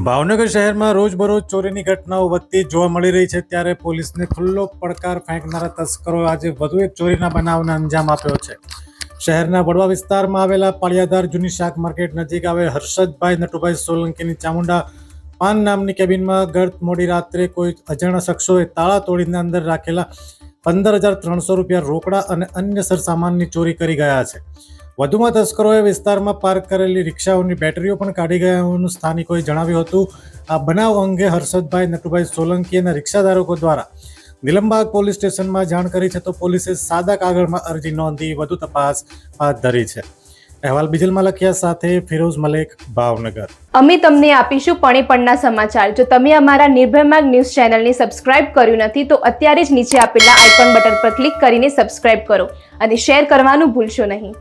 ભાવનગર શહેરમાં રોજબરોજ ચોરીની ઘટનાઓ વધતી જોવા મળી રહી છે ત્યારે પોલીસને ખુલ્લો પડકાર ફેંકનારા તસ્કરો આજે વધુ એક ચોરીના બનાવને અંજામ આપ્યો છે. શહેરના વડવા વિસ્તારમાં આવેલા પાળિયાદાર જૂની શાક માર્કેટ નજીક આવે હર્ષદભાઈ નટુભાઈ સોલંકીની ચામુંડા પાન નામની કેબિનમાં ગત મોડી રાત્રે કોઈ અજાણ્યા શખ્સોએ તાળા તોડીને અંદર રાખેલા પંદર હજાર ત્રણસો રૂપિયા રોકડા અને અન્ય સરસામાનની ચોરી કરી ગયા છે. વધુમાં તસ્કરોએ વિસ્તારમાં પાર્ક કરેલી રિક્ષાઓની બેટરીઓ પણ કાઢી ગયા હોવાનું સ્થાનિકોએ જણાવ્યું હતું. આ બનાવ અંગે હર્ષદભાઈ નટુભાઈ સોલંકી અને રિક્ષાધારકો દ્વારા નિલંબાગ પોલીસ સ્ટેશનમાં જાણ કરી છે તો પોલીસે સાદા કાગળમાં અરજી નોંધી વધુ તપાસ હાથ ધરી છે. અહેવાલ બિજલમાં લખ્યા સાથે ફિરોઝ મલેક, ભાવનગર. અમે તમને આપીશું પણેપણના સમાચાર. જો તમે અમારા નિર્ભયમાર્ગ ન્યૂઝ ચેનલને સબસ્ક્રાઇબ કર્યું નથી, તો અત્યારે જ નીચે આપેલા આઇકોન બટન પર ક્લિક કરીને સબસ્ક્રાઇબ કરો અને શેર કરવાનું ભૂલશો નહીં.